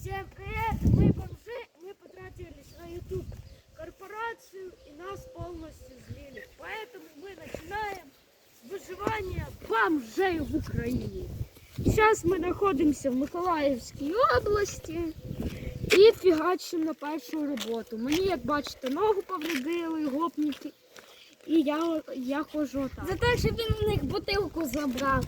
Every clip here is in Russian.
Всем привет! Мы бомжи, мы потратились на YouTube корпорацию и нас полностью злили. Поэтому мы начинаем с выживания бомжей в Украине. Сейчас мы находимся в Миколаївській області і фігачимо на першу роботу. Мені, як бачите, ногу повредили, гопники. І я, я ходжу так. За те, що він у них бутилку забрав.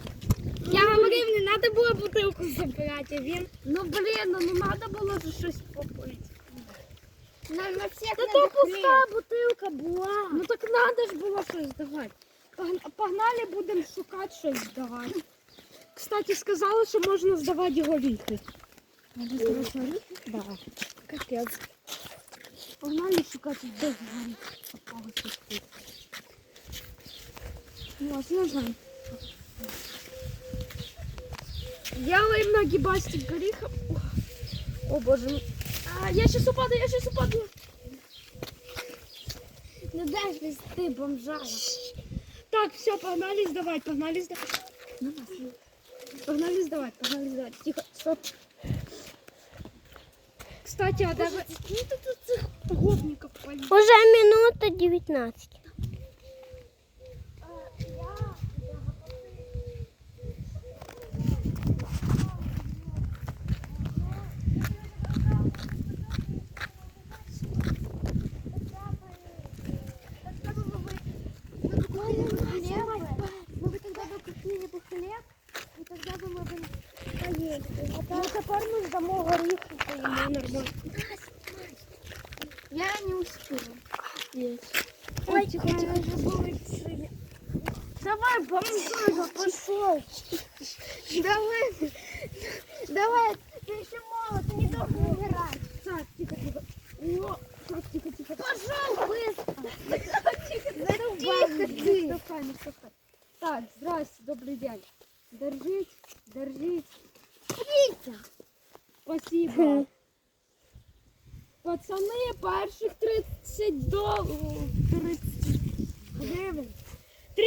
Я говорив, не треба було бутилку забирати, а він Ну блін, ну не треба було ж щось попити. на, на всіх Та то пуста бутилка була. Ну так треба ж було щось давати. Погн- Погнали, будемо шукати щось здавати. Кстати, сказали, що можна здавати горіхи. Можна здавати горіхи? Да. Капець. Погнали шукати де попалося тут. Ось, Делаем нагибастик горіха. О, боже. А, я сейчас упаду, я сейчас упаду. Ну ж десь ти бомжара? Так, все, погнали сдавать, погнали сдавать. Погнали сдавать, погнали сдавать. Тихо, стоп. Кстати, а даже... Уже минута 19. Good morning.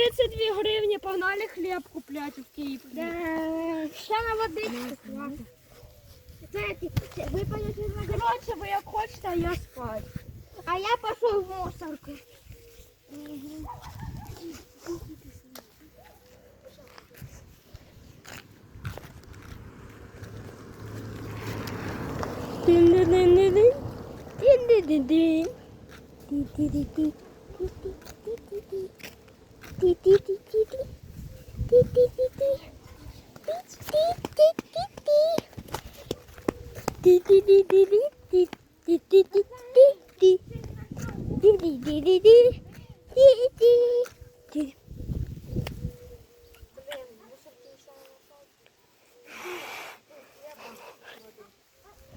32 гривні погнали хліб купляти в Київ. Ще на водичку. Пойдете Коротше, ви як хочете, а я спать. а я пошел в мусорку.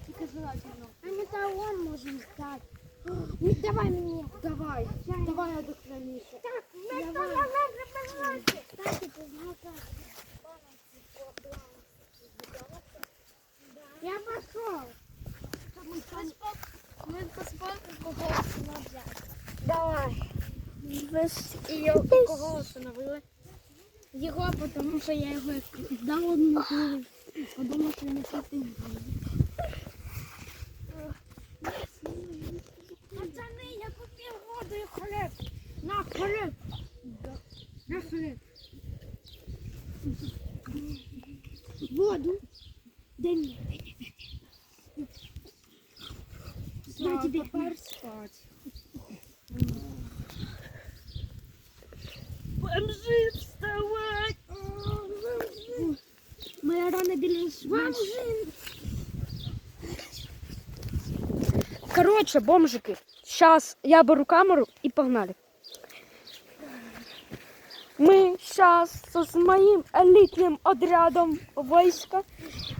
Тільки желательно. А мы того можем сдать. Ну, давай мне. Давай, давай я докладніше. Так, мы давай. Я пошел. Мы. Давай. Без І кого встановили? Його, тому що я його дав одну. Подумав, що не хотів. Воду. Да ні. На тебе тепер спать. Бомжи, вставай! Моя рана біля Бомжи. Короче, бомжики, сейчас я беру камеру и погнали. Мы сейчас с моим элитным отрядом войска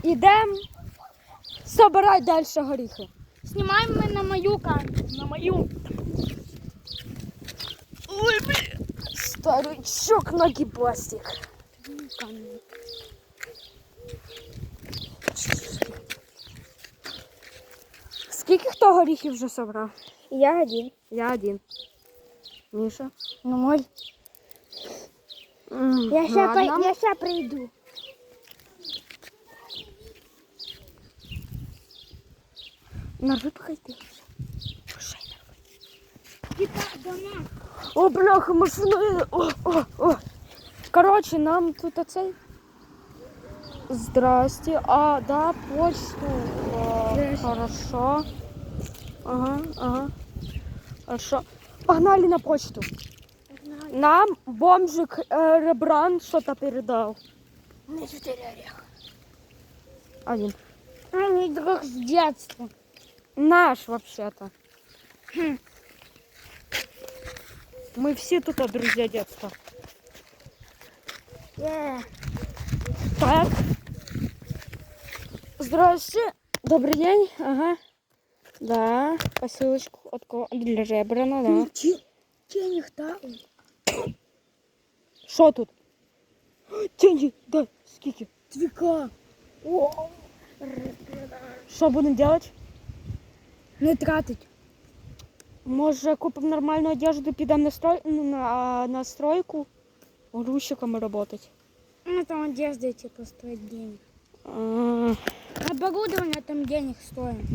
идем собирать дальше горіхи. Знімаємо ми на мою камеру. На мою. Ой, блин. Старичок нагибастик. Скільки хто горіхів вже собрав? Я один. Я один. Міша? Ну, мой. Я ще, ладно. я ще прийду. Нарви похайти. О, бляха, машина. О, о, о. Короче, нам тут оцей. Здрасте. А, да, почту. А, Здрасте. хорошо. Ага, ага. Хорошо. Погнали на почту. Нам бомжик э, Ребран что-то передал. Мне четыре ореха. Один. Они друг с детства. Наш вообще-то. Хм. Мы все тут друзья детства. Е. Так. Здравствуйте. Добрый день. Ага. Да, посылочку от кого? Для Ребрана, да. Денег дал. Що тут? Деньги, дай, скільки? Твика. О. Що будемо робити? Не тратить. Може купимо нормальну одежду, підемо на, строй... ну, на, на стройку? Грузчиками працювати. Ну там одежда типа стоит денег. А, Оборудование там денег стоит.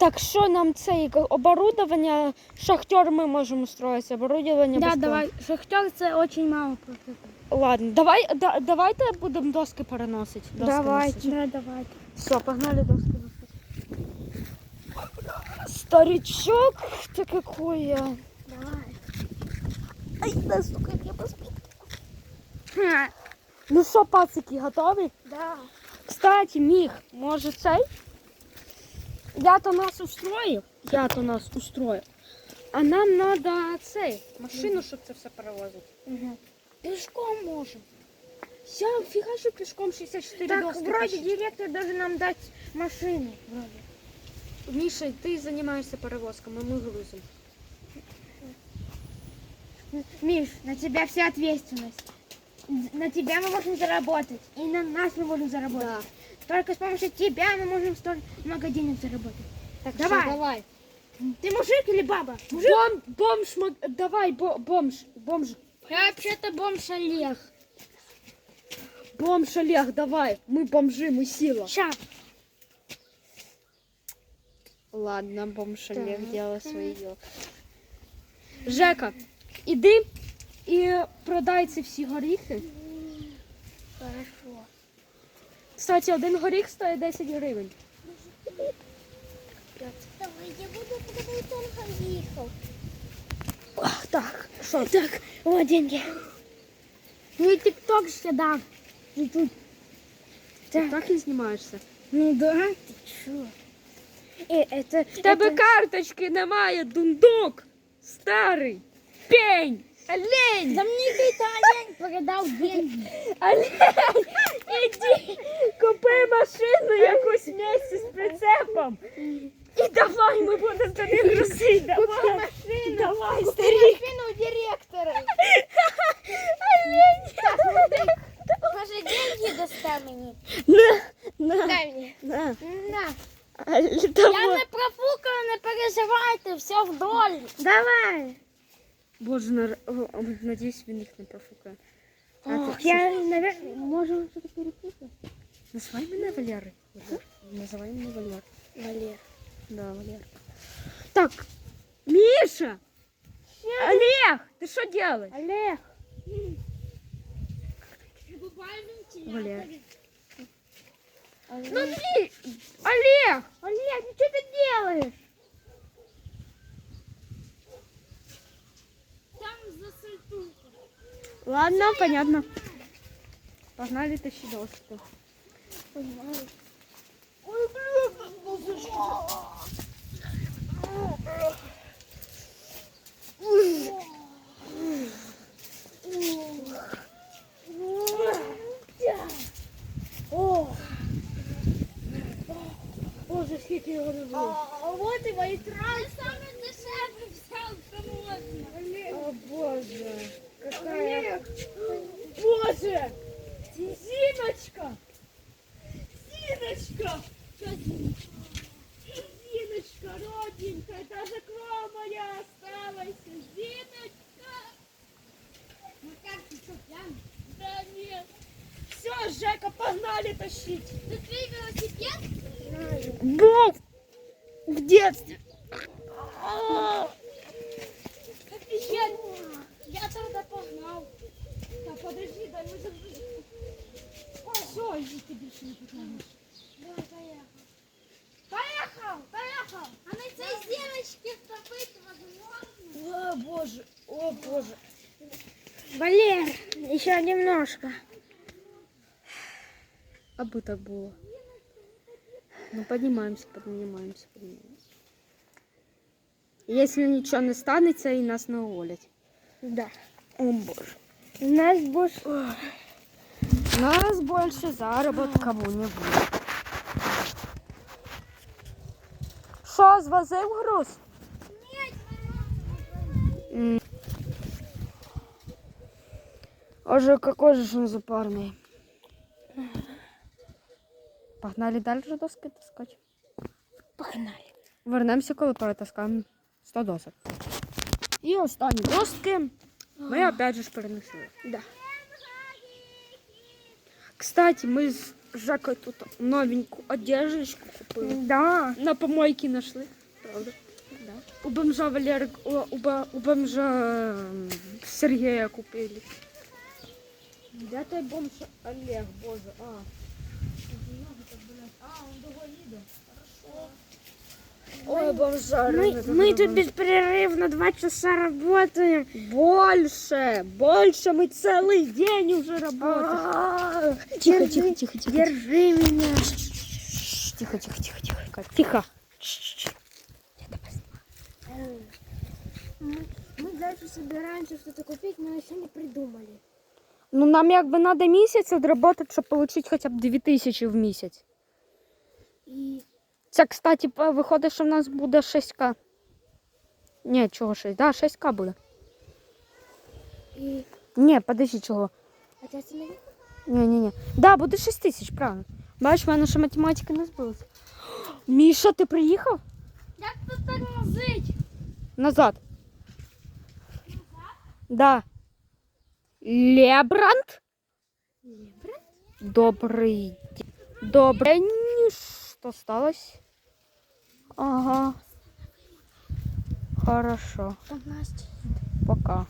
Так що нам це оборудовання, шахтер ми можемо строїти, оборудовання Да, давай. Шахтер це очень мало профита. Ладно, давай, да, давайте будемо доски переносити. Доски носити. Да, давай. Все, погнали доски носить. Старичок, ты какой я. Давай. Ай, да, сука, я поспит. Ну що, пацики, готові? Да. Кстати, міг, може цей? Я то нас устроїв. Я то нас устроїв. А нам треба цей, машину, щоб це все перевозити. Угу. Пешком можем. Все, фіга, що пішком 64 Так, доски. вроде тащить. директор должен нам дать машину. Вроде. Міша, ти займаєшся перевозками, ми грузимо. Миш, на тебя вся ответственность. На тебя мы можем заработать. И на нас мы можем заработать. Только с помощью тебя мы можем столь много денег заработать. Так, Давай. що, давай. Ты мужик или баба? Мужик? Бом, бомж, маг- давай, бо, бомж, бомж. Я вообще-то бомж Олег. Бомж Олег, давай. Мы бомжи, мы сила. Ща. Ладно, бомж Олег, Так. делай свои дела. Жека, іди і продай ці всі горіхи. Хорошо. Кстати, один горіх стоїть 10 гривень. Давай, я буду продавать он горихов. Ах, так, що? Так, вот деньги. Ну и тикток сюда. Чуть-чуть. Ти так і знімаєшся? Ну да. Ты чё? Э, это... В тебе карточки немає, дундук! Старий! Пень! Олень! Да мне какой-то олень продал деньги. Олень! Іди, купи машину якусь вместе з прицепом. І давай, ми будемо тобі грузити. наверное, можем что-то перепутать. Називай мене Валерой. Валер. Називай мене Валер. Валер. Да, Валер. Так, Миша! Олег, ты что делаешь? Олег. Валер. Ну, Ну ты, Олег! Олег, ну что ты делаешь? Там за сальтуху. Ладно, понятно. Погнали тащи доски. Ой, бля, О, Боже, скільки його не було. а вот и вайтран. Саме дешевле взял, что можно. О, Боже. Олег. Боже! Зиночка! Зиночка! Зиночка, родненькая, даже кровь моя осталась. Зиночка! Ну как ты что, пьяный? Да нет. Все, Жека, погнали тащить. Ты твой велосипед? Бог! в детстве. Я тогда погнал. Да подожди, дай мы загрузим. Все, иди ты більше не потянешь. Давай, поехал. Поехал, поехал. А на цій зірочці втопити возможно? О боже, о боже. Валер, еще немножко. Аби так було. Ну, поднимаемся, поднимаемся, поднимаемся. Если ничего не станется, и нас не уволять. Да. О, боже. Нас больше... Нас больше заработка не буде. Що, звозив груз? М. Оже, какой же он запарный. Погнали дальше доски таскати. Погнали. Вернемося, коли перетаскаємо 100 досок. І останні доски ми опять же ж перенесли. Да. Кстати, мы с Жакой тут новенькую одежечку купили. Да. На помойке нашли. Правда? Да. У бомжа Валеры, у, у, у бомжа Сергея купили. Да той бомж Олег, боже, а. Ой, бомжа. Мы, мы тут беспрерывно два часа работаем. Больше, больше, мы целый день уже работаем. Тихо, тихо, тихо, тихо. Держи меня. Тихо, тихо, тихо, тихо. Кать, Тихо. Мы, мы дальше собираемся что-то купить, но еще не придумали. Ну, нам якби надо місяць відработати, щоб отримати хоча б 2000 в місяць. И Це, кстати, по- виходить, що в нас буде 6К. Ні, чого 6? Да, 6К буде. И... Ні, подожди, чого? Хотя смотри. Ні, ні, ні. Да, буде 6 тисяч, правильно. Бачиш, в мене ще математика не збилася. Міша, ти приїхав? Як тут тормозить? Назад. Да. Лебранд? Добрый день. Добрый день. Что сталось? Ага. Хорошо. Пока.